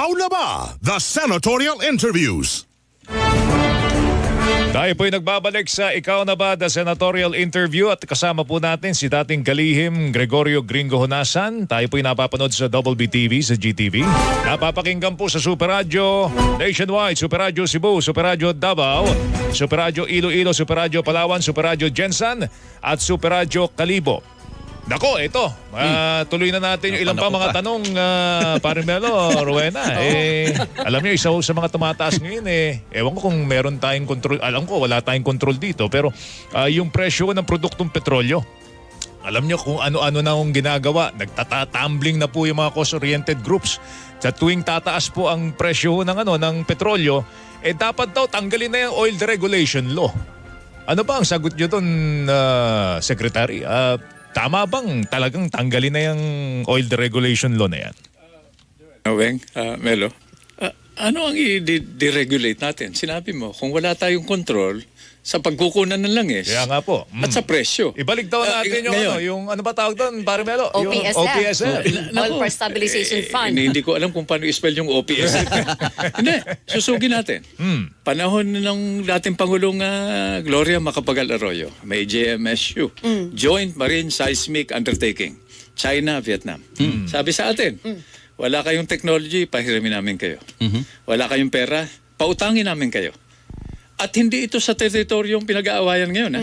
Ikaw na ba? The Senatorial Interviews. Tayo po'y nagbabalik sa Ikaw na ba the senatorial interview at kasama po natin si dating kalihim Gregorio Gringo Honasan. Tayo po'y napapanood sa Double B TV sa GTV. Napapakinggan po sa Super Radio Nationwide, Super Radio Cebu, Super Radio Davao, Super Radio Iloilo, Super Radio Palawan, Super Radio Jensan at Super Radio Kalibo. Nako, ito. Ah, tuloy na natin yung ilang pa mga tanong, uh, parin Melo, Rowena. eh, alam niyo, isa sa mga tumataas ngayon eh. Ewan ko kung meron tayong control. Alam ko, wala tayong control dito. Pero ah, yung presyo ng produktong petrolyo, alam niyo kung ano-ano na ang ginagawa. Nagtatatumbling na po yung mga cost-oriented groups. Sa tuwing tataas po ang presyo ng ano ng petrolyo, eh dapat daw tanggalin na yung oil deregulation law. Ano ba ang sagot niyo doon, ah, Secretary? Ah, tama bang talagang tanggalin na yung oil deregulation law na yan? Weng, ah, Melo, ah, ano ang i-deregulate natin? Sinabi mo, kung wala tayong control sa pagkukunan ng langis Kaya nga po. mm. at sa presyo. Ibalik daw Ah, natin yung ngayon. ano, yung ano ba tawag doon, Pare Melo? Yung OPSF. OPSF. Oil for Stabilization eh, Fund. Hindi, hindi ko alam kung paano i-spell yung OPS. hindi, susugin natin. Hmm. Panahon ng dating Pangulong ah, Gloria Macapagal Arroyo, may JMSU, Joint Marine Seismic Undertaking, China, Vietnam. Sabi sa atin, wala kayong technology, pahiramin namin kayo. Wala kayong pera, pautangin namin kayo. At hindi ito sa teritoryong pinag-aawayan ngayon. Ha?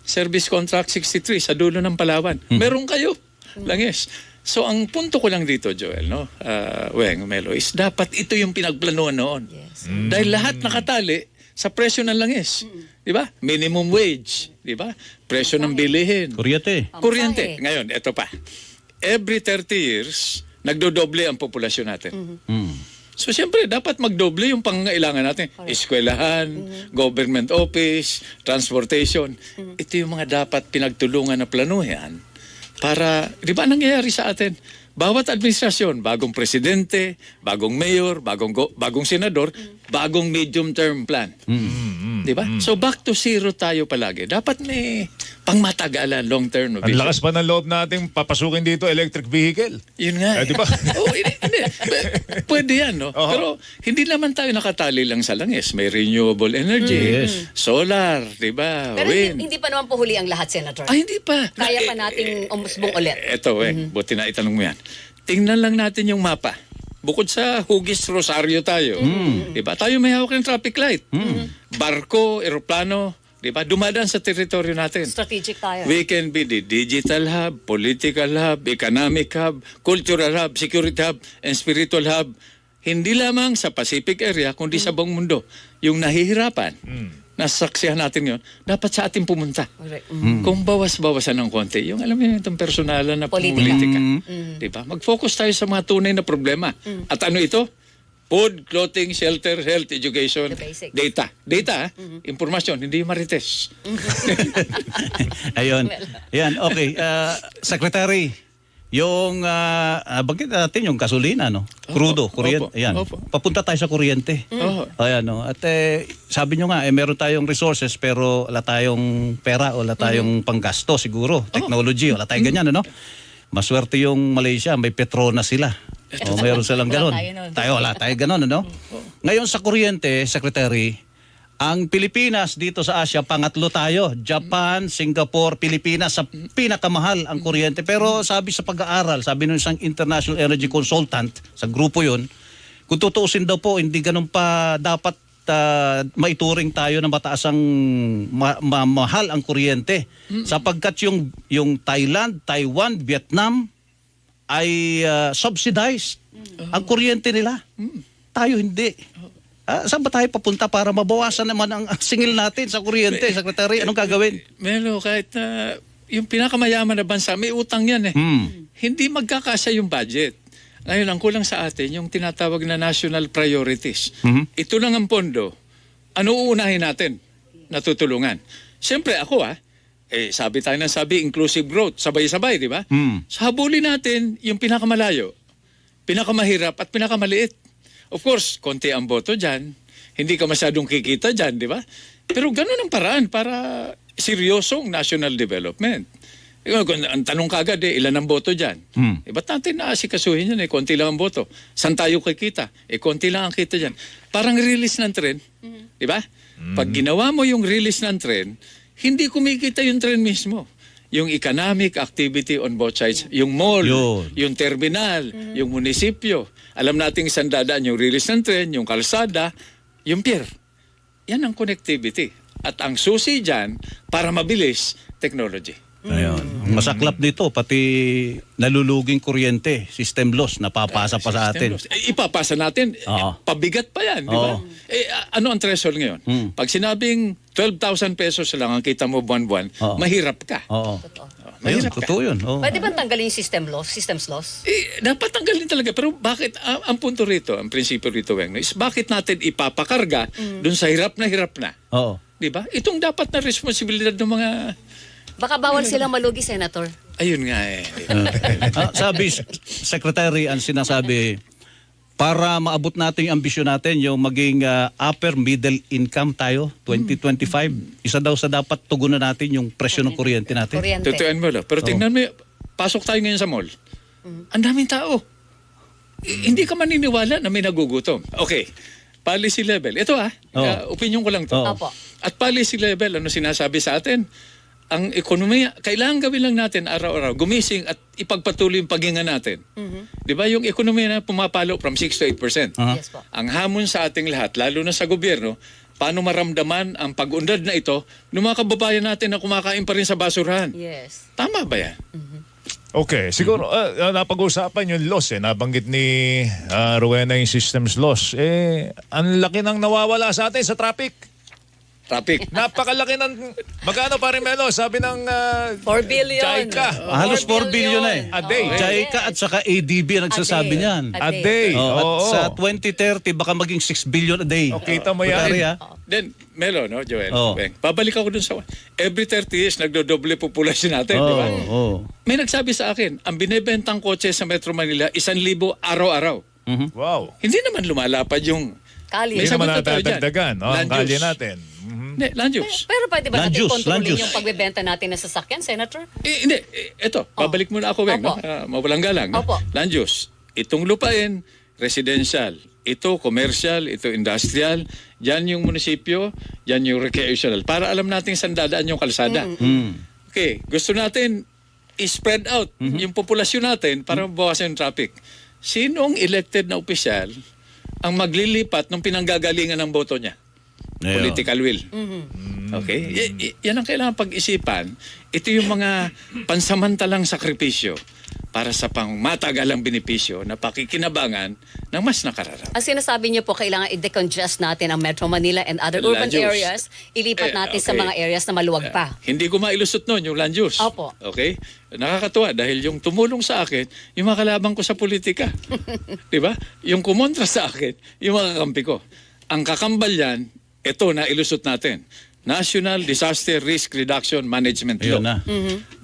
Service Contract 63 sa dulo ng Palawan. Meron kayo. Langis. So ang punto ko lang dito, Joel, no? ah, Weng, Melo, is dapat ito yung pinagplanuhan noon. Yes. Dahil lahat nakatali sa presyo ng langis. Di ba? Minimum wage. Di ba? Presyo ng bilihin. Kuryente. Kuryente. Ngayon, ito pa. Every 30 years, nagdodoble ang populasyon natin. Mm. So siyempre, dapat magdoble yung pangangailangan natin. Eskwelahan, government office, transportation. Ito yung mga dapat pinagtulungan na planuhan para, di ba nangyayari sa atin? Bawat administrasyon, bagong presidente, bagong mayor, bagong, go- bagong senador, bagong medium-term plan. Di ba? So back to zero tayo palagi. Dapat may pangmatagalan, long-term Ang vision. lakas pa ng loob nating papasukin dito electric vehicle. Yun nga. Eh, di ba? Oo, hindi, hindi. P- Pwede yan, no? Oho. Pero hindi naman tayo nakatali lang sa langis. May renewable energy, Yes. solar, di ba? Pero Wind. hindi, hindi pa naman po huli ang lahat, Senator. Ay, hindi pa. Kaya pa Eh, nating umusbong ulit. Eto, eh. Buti na itanong mo yan. Tingnan lang natin yung mapa. Bukod sa Hugis Rosario tayo, di ba? Tayo may hawak ng traffic light. Barko, eroplano, di ba? Dumadaan sa teritoryo natin. Strategic tayo. We can be the digital hub, political hub, economic hub, cultural hub, security hub, and spiritual hub. Hindi lamang sa Pacific area, kundi sa buong mundo. Yung nahihirapan, nasaksihan natin yon dapat sa atin pumunta. Correct. Kung bawas-bawasan ng konti, yung alam mo yun, itong personalan na Politika. politika. Diba? Mag-focus tayo sa mga tunay na problema. At ano ito? Food, clothing, shelter, health, education, data. Data, ah. impormasyon, hindi yung marites. Ayun. Yan, okay. Ah, Secretary, yung uh, bagit natin yung gasolina, no? Crudo, kuryente. opo, Ayan. opo. Papunta tayo sa kuryente. Oo. Ayan, no? At eh, sabi nyo nga, eh, meron tayong resources pero wala tayong pera o wala tayong panggasto siguro. Technology, wala tayong ganyan, ano? Maswerte yung Malaysia, may Petronas sila. O, meron silang ganon. tayo wala tayo ganon, ano? Ngayon sa kuryente, Secretary, ang Pilipinas dito sa Asia, pangatlo tayo. Japan, Singapore, Pilipinas, sa pinakamahal ang kuryente. Pero sabi sa pag-aaral, sabi ng isang international energy consultant, sa grupo yun, kung tutuusin daw po, hindi ganun pa dapat ah, maituring tayo na mataas ang ma- ma- mahal ang kuryente. Sapagkat yung, yung Thailand, Taiwan, Vietnam, ay ah, subsidized ang kuryente nila. Tayo hindi. Ah, saan ba tayo papunta para mabawasan naman ang singil natin sa kuryente, Secretary? Anong gagawin? Melo, kahit na yung pinakamayaman na bansa, may utang yan eh. Hmm. Hindi magkakasya yung budget. Ngayon, ang kulang sa atin, yung tinatawag na national priorities. Mhm. Ito lang ang pondo. Ano uunahin natin? Natutulungan. Siyempre, ako ah, eh, sabi tayo ng sabi, inclusive growth, sabay-sabay, di ba? Hmm. So, habulin natin yung pinakamalayo, pinakamahirap at pinakamaliit. Of course, konti ang boto dyan. Hindi ka masyadong kikita dyan, di ba? Pero ganun ang paraan para seryosong national development. Ang tanong kagad eh, ilan ang boto dyan? Hmm. Eh, ba't natin naasikasuhin yan eh? Konti lang ang boto. San tayo kikita? Eh, konti lang ang kita dyan. Parang release ng trend. Di ba? Pag ginawa mo yung release ng trend, hindi kumikita yung trend mismo. Yung economic activity on both sides, yung mall, Yun. yung terminal, yung munisipyo. Alam nating saan dadaan yung release ng tren, yung kalsada, yung pier. Yan ang connectivity. At ang susi dyan, para mabilis, technology. Ayun. Ang Masaklap nito, pati naluluging kuryente, system loss, napapasa pa sa atin. Eh, ipapasa natin, eh, Oo. pabigat pa yan, di ba? Oo. Eh, a- ano ang threshold ngayon? Hmm. Pag sinabing 12,000 pesos lang ang kita mo buwan-buwan, Oo. mahirap ka. Oo. Totoo. Ayun, totoo yun. Oo. Pwede ba tanggalin yung system loss, systems loss? Eh, dapat tanggalin talaga. Pero bakit, ang, ang punto rito, ang prinsipyo rito, Weng, is bakit natin ipapakarga dun sa hirap na hirap na? Oo. Di ba? Itong dapat na responsibilidad ng mga... Baka bawal silang malugi, Senator. Ayun nga eh. Ah, sabi, Secretary, ang sinasabi, para maabot natin yung ambisyon natin, yung maging ah, upper middle income tayo, 2025, isa daw sa dapat tugunan natin yung presyo ng kuryente natin. Kuryente. Tutuan mo lang. Pero tingnan mo, pasok tayo ngayon sa mall. Ang daming tao. I- hindi ka maniniwala na may nagugutom. Okay. Policy level. Ito ah, Oo. uh, opinion ko lang to. Oo. Opo. At policy level, ano sinasabi sa atin? Ang ekonomiya, kailangan gawin lang natin araw-araw, gumising at ipagpatuloy yung paghinga natin. Di ba? Yung ekonomiya na pumapalo from 6 to 8%. Aha. Yes po. Ang hamon sa ating lahat, lalo na sa gobyerno, paano maramdaman ang pag-unlad na ito ng mga kababayan natin na kumakain pa rin sa basurahan. Yes. Tama ba yan? Okay, siguro ah, napag-usapan yung loss eh. Nabanggit ni ah, Rowena yung systems loss. Eh, ang laki ng nawawala sa atin sa traffic. Traffic. Napakalaki ng... Magkano pa rin Melo? Sabi ng... ah, 4 billion. Jaika. Ah, Halos 4 billion na eh. A day. Oo, JICA at saka ADB ang nagsasabi A day. niyan. A day. Oh, at Oo. sa 2030, baka maging 6 billion a day. O, kita mo yan. Ah. Then, Melo, no, Joel? Oo. Beng, babalik ako dun sa... Every 30 years, nagdodoble population natin, di ba? Oo, oo. May nagsabi sa akin, ang binibentang kotse sa Metro Manila, isan libo araw-araw. Wow. Hindi naman lumalapad yung... Kali. Hindi May naman natadagdagan. Oh, ang Land kalye natin. Hindi, land use. Pero pwede ba Land natin use, land kontrolin use. yung pagbebenta natin ng sasakyan, Senator? Eh, hindi, eh, eto, babalik muna ako, Weng, no? Opo. Ah, mawalang galang. No? Opo. Land use. Itong lupain, residential. Ito, commercial. Ito, industrial. Yan yung munisipyo. Yan yung recreational. Para alam natin saan dadaan yung kalsada. Mm. Okay, gusto natin i-spread out yung populasyon natin para mabawasan yung traffic. Sinong elected na opisyal ang maglilipat ng pinanggagalingan ng boto niya? Ayun. Political will. Okay? Y- y- yan ang kailangan pag-isipan. Ito yung mga pansamantalang sakripisyo para sa pangmatagalang benepisyo na pakikinabangan ng mas nakararap. Ang sinasabi niyo po, kailangan i-decongest natin ang Metro Manila and other Land urban use. areas. Ilipat Eh, natin sa okay. mga areas na maluwag pa. Hindi ko mailusot noon yung land use. Opo. Okay? Nakakatuwa dahil yung tumulong sa akin, yung mga kalaban ko sa politika. Di ba? Yung kumontra sa akin, yung mga kampi ko. Ang kakambal yan, ito na ilusot natin. National Disaster Risk Reduction Management Law. Ayun na.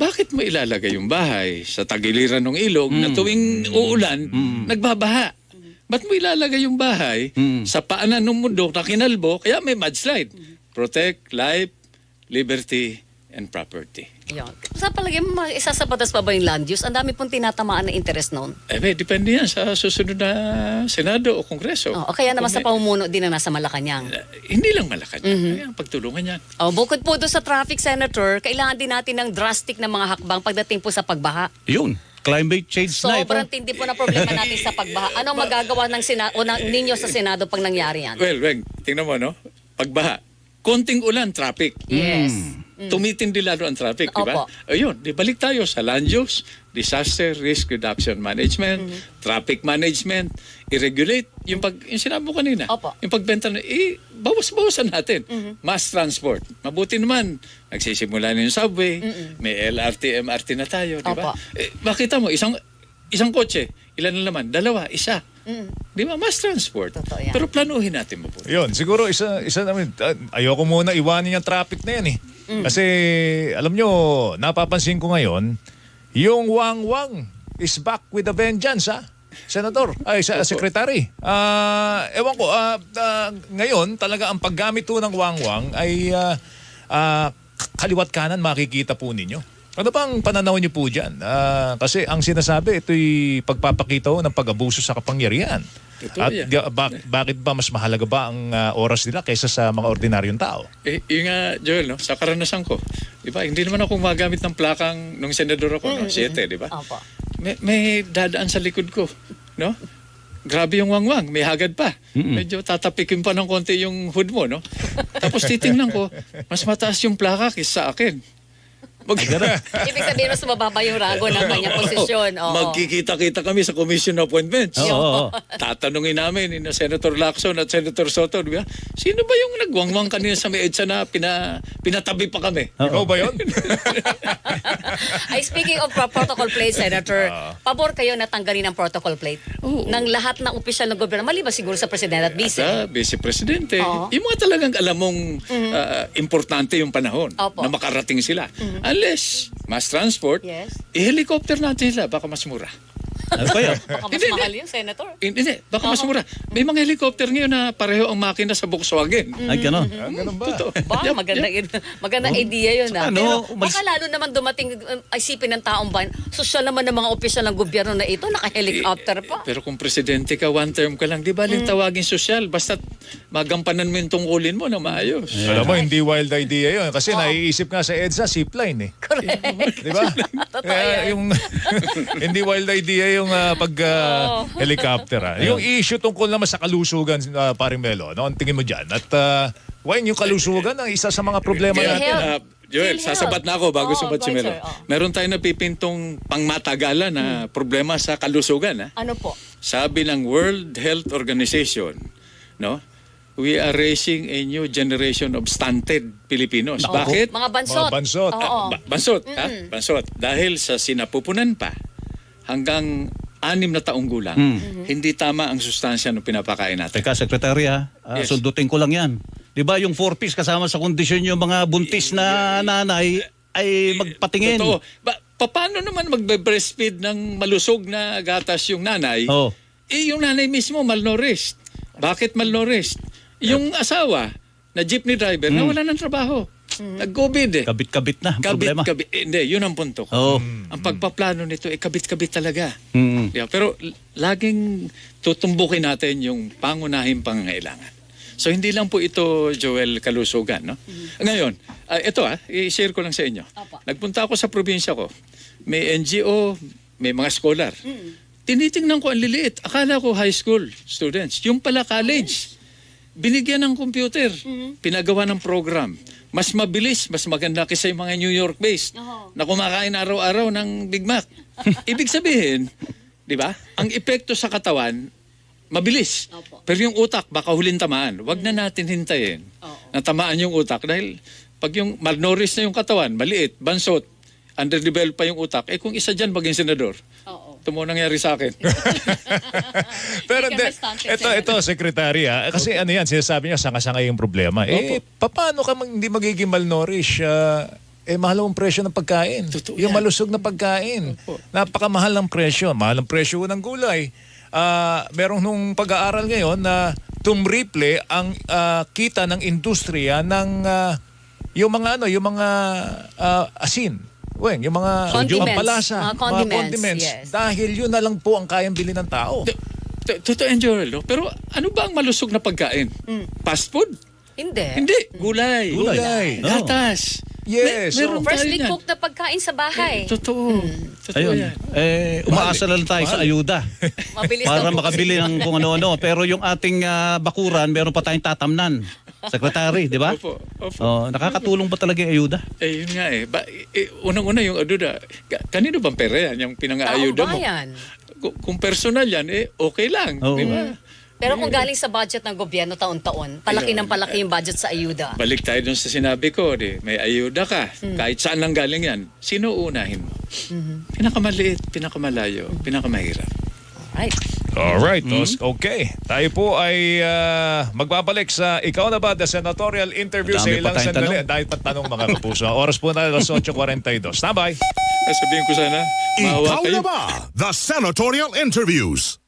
Bakit mo ilalagay yung bahay sa tagiliran ng ilog na tuwing uulan, nagbabaha? Ba't mo ilalagay yung bahay sa paanan ng mundo na kinalbo, kaya may mudslide? Protect life, liberty, and property. Yun. Sa palagay mo, isasapatas pa ba yung land use? Ang dami pong tinatamaan na interest noon. Eh, may, depende yan sa susunod na Senado o Kongreso. Oh, o kaya naman Kung sa pamumuno din na nasa Malacanang. Eh, hindi lang malakan. Kaya pagtulungan yan. Oh, bukod po doon sa traffic, Senator, kailangan din natin ng drastic na mga hakbang pagdating po sa pagbaha. Yun. Climate change na ito. Sobrang tindi po na problema natin sa pagbaha. Anong magagawa ng Sena- o ng ninyo sa Senado pag nangyari yan? Well, Weng, tingnan mo, no? Pagbaha. Konting ulan, traffic. Yes. Tumitindi lalo ang traffic, di ba? Opo. Ayun, di balik tayo sa land use, disaster risk reduction management, Mm-hmm. traffic management, i-regulate yung pag yung sinabi mo kanina. Opo. Yung pagbenta na eh bawas-bawasan natin. Mm-hmm. Mass transport. Mabuti naman nagsisimula na yung subway, may LRT, MRT na tayo, di ba? Opo. Eh, makita mo isang isang kotse, ilan na naman? Dalawa, isa. Di ba? Mass transport. Mm. Totoo yan. Pero planuhin natin mabuti. Yun, siguro isa isa namin ah, ayoko muna iwanin yung traffic na yan eh. Kasi alam nyo, napapansin ko ngayon, yung wang-wang is back with a vengeance ha. Senador, ay sa secretary. Ah, ewan ko, ah, ah, ngayon talaga ang paggamit po ng wang-wang ay ah, ah, kaliwat kanan makikita po ninyo. Ano bang pananaw niyo po dyan? Ah, kasi ang sinasabi, ito'y pagpapakita ng pag-abuso sa kapangyarihan. At yan. ga- ba- bakit ba mas mahalaga ba ang ah, oras nila kaysa sa mga ordinaryong tao? Eh, yun nga, Joel, no? sa karanasan ko, di ba, hindi naman ako magamit ng plakang nung senador ako, no? Siete, di ba? Opo. May, may dadaan sa likod ko, no? Grabe yung wangwang, may hagad pa. Medyo tatapikin pa ng konti yung hood mo, no? Tapos titingnan ko, mas mataas yung plaka kaysa sa akin. Mag- Ibig sabihin, mas mababa yung rango ng kanyang posisyon. Oo. Magkikita-kita kami sa commission appointments. Oo, oo. Tatanungin namin ni na Senator Lacson at Senator Soto, di ba? Sino ba yung nagwangwang kanina sa may EDSA na pina, pinatabi pa kami? Ikaw ba yun? Ay, speaking of pro- protocol plate, Senator, Ah. pabor kayo na tanggalin ang protocol plate ng lahat ng opisyal ng gobyerno, maliban siguro sa Presidente at Vice. Sa Vice Presidente, Oo. yung mga talagang alam mong ah, importante yung panahon Opo. na makarating sila. Unless mass transport, Yes. i-helicopter natin sila, baka mas mura. Ano ba yun? Baka mas Hindi, mahal yun, Senator. Hindi, hindi, baka mas mura. May mga helicopter ngayon na pareho ang makina sa Volkswagen. Ay, gano'n. Ah, ganun ba? Totoo. Ba, Yup, maganda, yup. maganda idea yun. Saka Ah. ano, Pero umalis- baka lalo naman dumating um, isipin ng taong bayan, social naman ng mga opisyal ng gobyerno na ito, naka-helicopter pa. Eh, Pero kung presidente ka, one term ka lang, di ba Mm. ling tawagin sosyal? Basta magampanan mo yung tungkulin mo na maayos. Alam mo, hindi wild idea yun. Kasi naiisip nga sa EDSA, zipline eh. Correct. Di ba? Totoo Kaya yan. yung hindi wild idea yung ah, pag ah, Oo. helicopter. ah. Yung issue tungkol naman sa kalusugan, uh, paring Melo, ano ang tingin mo dyan? At uh, Wayne, yung kalusugan ang isa sa mga problema natin. Ah, Joel, sasabat na ako bago Oo, sumat si Melo. Oo. Meron tayong napipintong pangmatagalan na problema sa kalusugan. Ha? Ano po? Sabi ng World Health Organization, no? We are raising a new generation of stunted Filipinos. Bakit? Mga bansot. Mga bansot. Oo. Ah, ba- bansot, ha? Bansot. Dahil sa sinapupunan pa hanggang anim na taong gulang, hindi tama ang sustansya ng pinapakain natin. Teka, Secretary ha, ah, Yes. sundutin ko lang yan. Di ba yung four piece kasama sa kondisyon yung mga buntis na nanay ay magpatingin? Totoo. Ba, paano naman magbe-breastfeed ng malusog na gatas yung nanay? Oo. Eh, yung nanay mismo malnourished. Bakit malnourished? Yung asawa na jeepney driver na wala ng trabaho. Nag-COVID eh. Kabit-kabit na ang problema. Kabit-kabit. Eh, hindi, yun ang punto ko. Oo. Ang pagpaplano nito, eh, kabit-kabit talaga. Mm. Yeah, pero l- laging tutumbukin natin yung pangunahing pangangailangan. So hindi lang po ito, Joel, kalusugan. No? Ngayon, ah, ito ah, i-share ko lang sa inyo. Apa. Nagpunta ako sa probinsya ko. May NGO, may mga scholar. Tinitingnan ko ang liliit. Akala ko high school students. Yung pala college. Binigyan ng computer. Pinagawa ng program. Mas mabilis, mas maganda kaysa yung mga New York-based Oo. na kumakain araw-araw ng Big Mac. Ibig sabihin, di ba, ang epekto sa katawan, mabilis. Opo. Pero yung utak, baka huling tamaan. Huwag na natin hintayin Oo. na tamaan yung utak dahil pag yung malnourished na yung katawan, maliit, bansot, underdeveloped pa yung utak, eh kung isa dyan maging senador. Ito mo nangyari sa akin. Pero Hindi de, ito, ito, Secretary, ah, kasi ano yan, sinasabi niya, sanga-sanga yung problema. Eh, paano ka mang- hindi magiging malnourished? ah, eh, mahal ang presyo ng pagkain. Totoo yung yan. malusog na pagkain. Opo. Napakamahal ng presyo. Mahal ang presyo ng gulay. Ah, merong nung pag-aaral ngayon na tumriple ang ah, kita ng industriya ng ah, yung mga ano, yung mga ah, asin. Weng, yung mga Condiments. pampalasa, Mga condiments, yes. Dahil yun na lang po ang kayang bilhin ng tao. Totoo yan, Joel, no? Pero ano ba ang malusog na pagkain? Fast food? Hindi. Hindi. Gulay. Gulay. Gatas. Yes. May- meron Freshly tayo yan. cooked na pagkain sa bahay. Totoo. Totoo Ayun. yan. Eh, umaasa lang tayo sa ayuda. Mabilis para makabili ng kung ano-ano. Pero yung ating ah, bakuran, meron pa tayong tatamnan. Secretary, di ba? Opo. Opo. Oh, nakakatulong ba talaga yung ayuda? Eh, yun nga eh. Ba, eh unang-una yung aduda. Ka- kanino bang pera yan? Yung pinang-aayuda mo? bayan. Kung, kung personal yan, eh, okay lang. Oo. Di ba? Pero kung galing sa budget ng gobyerno taon-taon, palaki ng palaki yung budget sa ayuda. Balik tayo dun sa sinabi ko, di, may ayuda ka. Kahit saan lang galing yan. Sino unahin mo? Pinakamaliit, pinakamalayo, pinakamahirap. Right. Alright, tos- okay. Tayo po ay ah, magbabalik sa Ikaw na ba? The senatorial interview sa Madami pa ilang sandali. tanong. Dahil pa tanong mga kapuso. Oras po na alas 8.42. Standby. Sabihin ko sana, Ikaw kayo. na ba? The senatorial interviews.